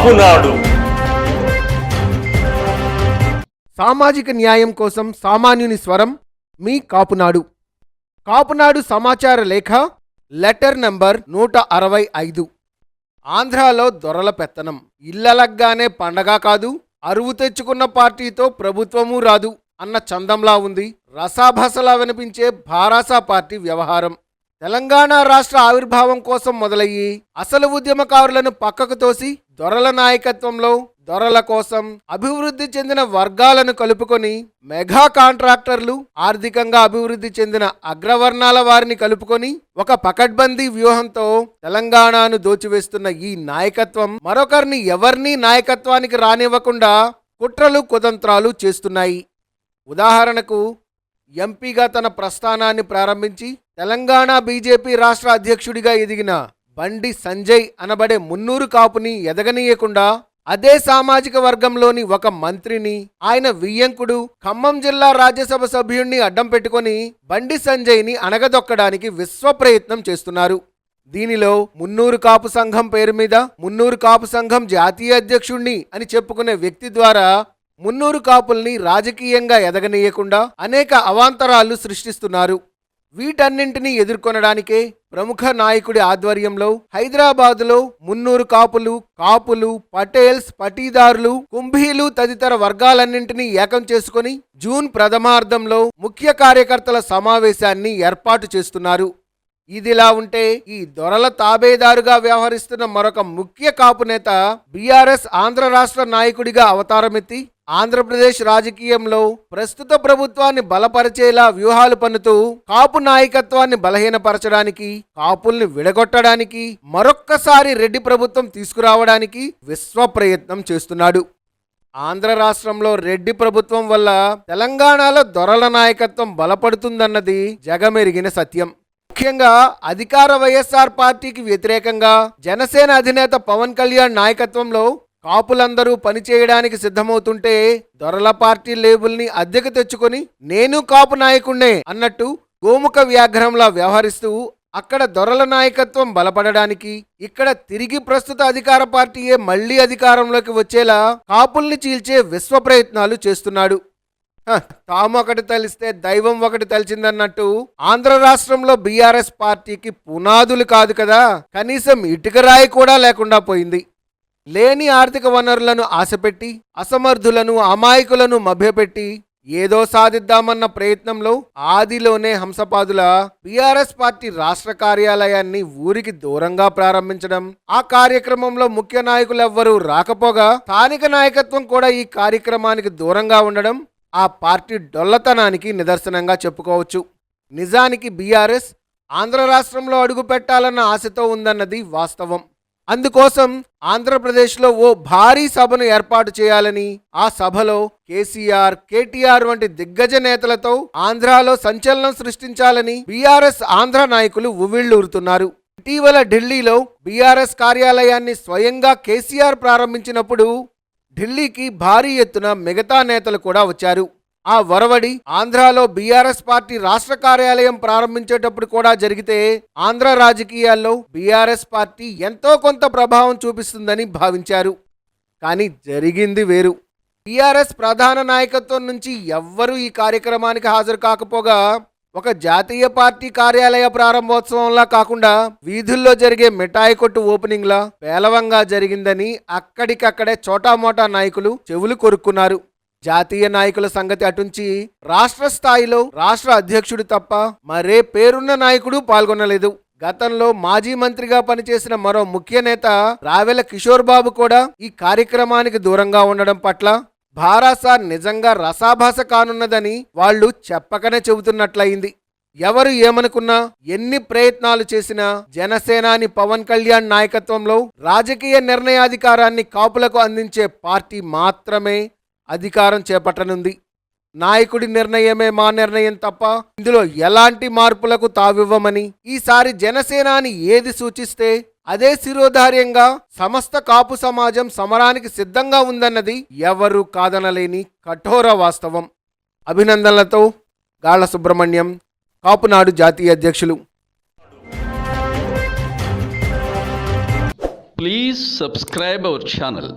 కాపునాడు సామాజిక న్యాయం కోసం సామాన్యుని స్వరం మీ కాపునాడు. కాపునాడు సమాచార లేఖ లెటర్ నంబర్ నూట అరవై ఐదు. ఆంధ్రాలో దొరల పెత్తనం. ఇల్లలగ్గానే పండగ కాదు అరువు తెచ్చుకున్న పార్టీతో ప్రభుత్వము రాదు అన్న చందంలా ఉంది. రసాభసలా వినిపించే భారాసా పార్టీ వ్యవహారం. తెలంగాణ రాష్ట్ర ఆవిర్భావం కోసం మొదలయ్యి అసలు ఉద్యమకారులను పక్కకు తోసి దొరల నాయకత్వంలో దొరల కోసం అభివృద్ధి చెందిన వర్గాలను కలుపుకొని మెగా కాంట్రాక్టర్లు ఆర్థికంగా అభివృద్ధి చెందిన అగ్రవర్ణాల వారిని కలుపుకొని ఒక పకడ్బందీ వ్యూహంతో తెలంగాణను దోచివేస్తున్న ఈ నాయకత్వం మరొకరిని ఎవరినీ నాయకత్వానికి రానివ్వకుండా కుట్రలు కుతంత్రాలు చేస్తున్నాయి. ఉదాహరణకు ఎంపీగా తన ప్రస్థానాన్ని ప్రారంభించి తెలంగాణ బీజేపీ రాష్ట్ర అధ్యక్షుడిగా ఎదిగిన బండి సంజయ్ అనబడే మున్నూరు కాపుని ఎదగనీయకుండా అదే సామాజిక వర్గంలోని ఒక మంత్రిని ఆయన వియ్యంకుడు ఖమ్మం జిల్లా రాజ్యసభ సభ్యుణ్ణి అడ్డం పెట్టుకొని బండి సంజయ్ని అణగదొక్కడానికి విశ్వ ప్రయత్నం చేస్తున్నారు. దీనిలో మున్నూరు కాపు సంఘం పేరు మీద మున్నూరు కాపు సంఘం జాతీయ అధ్యక్షుణ్ణి అని చెప్పుకునే వ్యక్తి ద్వారా మున్నూరు కాపుల్ని రాజకీయంగా ఎదగనీయకుండా అనేక అవాంతరాలు సృష్టిస్తున్నారు. వీటన్నింటినీ ఎదుర్కొనడానికే ప్రముఖ నాయకుడి ఆధ్వర్యంలో హైదరాబాదులో మున్నూరు కాపులు కాపులు పటేల్స్ పటీదారులు కుంభీలు తదితర వర్గాలన్నింటినీ ఏకం చేసుకుని జూన్ ప్రథమార్థంలో ముఖ్య కార్యకర్తల సమావేశాన్ని ఏర్పాటు చేస్తున్నారు. ఇదిలా ఉంటే ఈ దొరల తాబేదారుగా వ్యవహరిస్తున్న మరొక ముఖ్య కాపు నేత బీఆర్ఎస్ ఆంధ్ర రాష్ట్ర నాయకుడిగా అవతారమెత్తి ఆంధ్రప్రదేశ్ రాజకీయంలో ప్రస్తుత ప్రభుత్వాన్ని బలపరిచేలా వ్యూహాలు పన్నుతూ కాపు నాయకత్వాన్ని బలహీనపరచడానికి కాపుల్ని విడగొట్టడానికి మరొక్కసారి రెడ్డి ప్రభుత్వం తీసుకురావడానికి విశ్వ ప్రయత్నం చేస్తున్నాడు. ఆంధ్ర రాష్ట్రంలో రెడ్డి ప్రభుత్వం వల్ల తెలంగాణలో దొరల నాయకత్వం బలపడుతుందన్నది జగమెరిగిన సత్యం. ముఖ్యంగా అధికార వైఎస్ఆర్ పార్టీకి వ్యతిరేకంగా జనసేన అధినేత పవన్ కళ్యాణ్ నాయకత్వంలో కాపులందరూ పనిచేయడానికి సిద్ధమవుతుంటే దొరల పార్టీ లేబుల్ని అద్దెకు తెచ్చుకొని నేను కాపు నాయకుణ్ణే అన్నట్టు గోముఖ వ్యాఘ్రంలా వ్యవహరిస్తూ అక్కడ దొరల నాయకత్వం బలపడడానికి ఇక్కడ తిరిగి ప్రస్తుత అధికార పార్టీయే మళ్ళీ అధికారంలోకి వచ్చేలా కాపుల్ని చీల్చే విశ్వ ప్రయత్నాలు చేస్తున్నాడు. తాము ఒకటి తలిస్తే దైవం ఒకటి తలిచిందన్నట్టు ఆంధ్ర రాష్ట్రంలో బీఆర్ఎస్ పార్టీకి పునాదులు కాదు కదా. కనీసం ఇటుక రాయి కూడా లేకుండా పోయింది. లేని ఆర్థిక వనరులను ఆశపెట్టి అసమర్థులను అమాయకులను మభ్యపెట్టి ఏదో సాధిద్దామన్న ప్రయత్నంలో ఆదిలోనే హంసపాదుల బీఆర్ఎస్ పార్టీ రాష్ట్ర కార్యాలయాన్ని ఊరికి దూరంగా ప్రారంభించడం ఆ కార్యక్రమంలో ముఖ్య నాయకులెవ్వరూ రాకపోగా స్థానిక నాయకత్వం కూడా ఈ కార్యక్రమానికి దూరంగా ఉండడం ఆ పార్టీ డొల్లతనానికి నిదర్శనంగా చెప్పుకోవచ్చు. నిజానికి బీఆర్ఎస్ ఆంధ్ర రాష్ట్రంలో అడుగు పెట్టాలన్న ఆశతో ఉందన్నది వాస్తవం. అందుకోసం ఆంధ్రప్రదేశ్లో ఓ భారీ సభను ఏర్పాటు చేయాలని ఆ సభలో కేసీఆర్ కేటీఆర్ వంటి దిగ్గజ నేతలతో ఆంధ్రాలో సంచలనం సృష్టించాలని బీఆర్ఎస్ ఆంధ్ర నాయకులు ఉవ్విళ్ళూరుతున్నారు ఇటీవల ఢిల్లీలో బీఆర్ఎస్ కార్యాలయాన్ని స్వయంగా కేసీఆర్ ప్రారంభించినప్పుడు ఢిల్లీకి భారీ ఎత్తున మిగతా నేతలు కూడా వచ్చారు. ఆ వరవడి ఆంధ్రాలో బీఆర్ఎస్ పార్టీ రాష్ట్ర కార్యాలయం ప్రారంభించేటప్పుడు కూడా జరిగితే ఆంధ్ర రాజకీయాల్లో బీఆర్ఎస్ పార్టీ ఎంతో కొంత ప్రభావం చూపిస్తుందని భావించారు. కానీ జరిగింది వేరు. టీఆర్ఎస్ ప్రధాన నాయకత్వం నుంచి ఎవ్వరూ ఈ కార్యక్రమానికి హాజరు కాకపోగా ఒక జాతీయ పార్టీ కార్యాలయ ప్రారంభోత్సవంలా కాకుండా వీధుల్లో జరిగే మిఠాయి కొట్టు ఓపెనింగ్లా పేలవంగా జరిగిందని అక్కడికక్కడే చోటామోటా నాయకులు చెవులు కొరుక్కున్నారు. జాతీయ నాయకుల సంగతి అటుంచి రాష్ట్ర స్థాయిలో రాష్ట్ర అధ్యక్షుడు తప్ప మరే పేరున్న నాయకుడు పాల్గొనలేదు. గతంలో మాజీ మంత్రిగా పనిచేసిన మరో ముఖ్య నేత రావెల కిషోర్ బాబు కూడా ఈ కార్యక్రమానికి దూరంగా ఉండడం పట్ల భారాస నిజంగా రసాభాస కానున్నదని వాళ్ళు చెప్పకనే చెబుతున్నట్లయింది. ఎవరు ఏమనుకున్నా ఎన్ని ప్రయత్నాలు చేసినా జనసేనాని పవన్ కళ్యాణ్ నాయకత్వంలో రాజకీయ నిర్ణయాధికారాన్ని కాపులకు అందించే పార్టీ మాత్రమే అధికారం చేపట్టనుంది. నాయకుడి నిర్ణయమే మా నిర్ణయం తప్ప ఇందులో ఎలాంటి మార్పులకు తావివ్వమని. ఈసారి జనసేనాని ఏది సూచిస్తే అదే శిరోధార్యంగా సమస్త కాపు సమాజం సమరానికి సిద్ధంగా ఉందన్నది ఎవరు కాదనలేని కఠోర వాస్తవం. అభినందనలతో గాళ్ళ సుబ్రహ్మణ్యం కాపునాడు జాతీయ అధ్యక్షులు. Please subscribe our channel